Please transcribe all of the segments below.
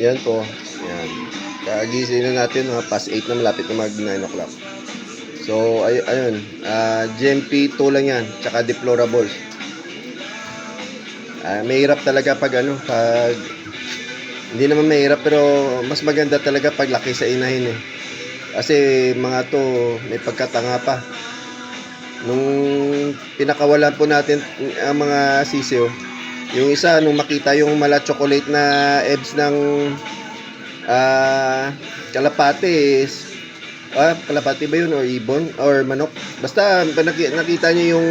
Yan po. Yan. Kagising na natin, mga past 8 na malapit na mag 9 o'clock. So, ay ayun. ah GMP 2 lang yan. Tsaka deplorables. Ah, mahirap talaga pag ano, pag hindi naman mahirap pero mas maganda talaga pag laki sa inahin eh. Kasi mga to may pagkatanga pa. Nung pinakawalan po natin ang mga sisiyo, yung isa nung makita yung mala chocolate na ebs ng ah kalapate ah, kalapate ba yun or ibon or manok? Basta naki- nakita niyo yung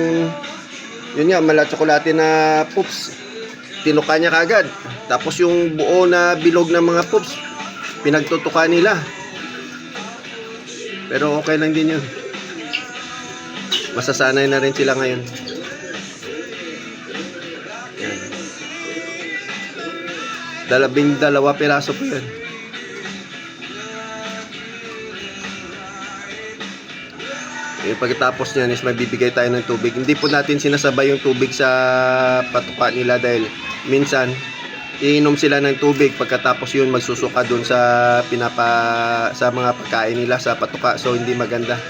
yun nga mala chocolate na poops tinuka niya kagad. Tapos yung buo na bilog ng mga poops, pinagtutuka nila. Pero okay lang din yun. Masasanay na rin sila ngayon. Dalabing dalawa piraso po yan. Eh, pagkatapos niyan is magbibigay tayo ng tubig. Hindi po natin sinasabay yung tubig sa patuka nila dahil minsan iinom sila ng tubig pagkatapos yun magsusuka doon sa pinapa sa mga pagkain nila sa patuka so hindi maganda.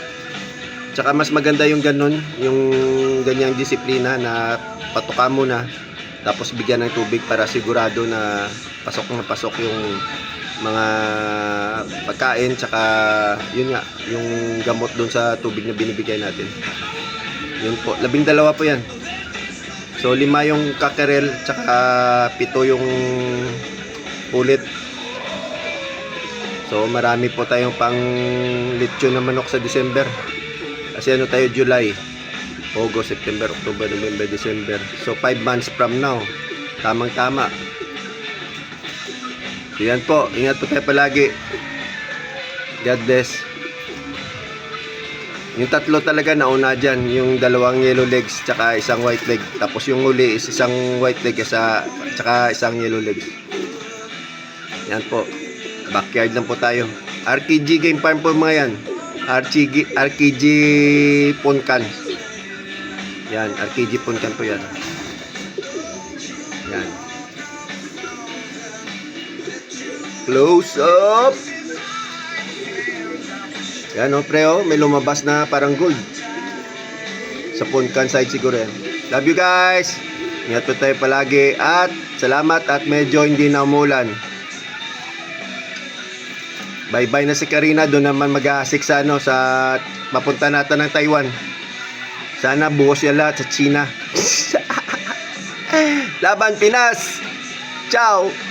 Tsaka mas maganda yung ganun, yung ganyang disiplina na patuka muna tapos bigyan ng tubig para sigurado na pasok na pasok yung mga pagkain tsaka yun nga yung gamot doon sa tubig na binibigay natin. Yun po labing dalawa po yan. So lima yung kakerel tsaka pito yung ulit. So marami po tayong pang lechon na manok sa December. Kasi ano tayo July August, September, October, November, December. So 5 months from now tamang tama So, po. Ingat po tayo palagi. God bless. Yung tatlo talaga nauna dyan. Yung dalawang yellow legs tsaka isang white leg. Tapos yung uli is isang white leg sa, tsaka isang yellow legs. Yan po. Backyard lang po tayo. RKG Game Farm po mga yan. RKG, RKG Punkan. Yan. RKG Punkan po yan. Yan. Close up. Yan o, pre, oh, may lumabas na parang gold. Sa Punkan side siguro yan. Love you guys. Ingat po tayo palagi. At salamat at medyo hindi na umulan. Bye-bye na si Karina. Doon naman mag-aasik sa, ano, sa papunta natin ng Taiwan. Sana buhos yan lahat sa China. Laban Pinas! Ciao!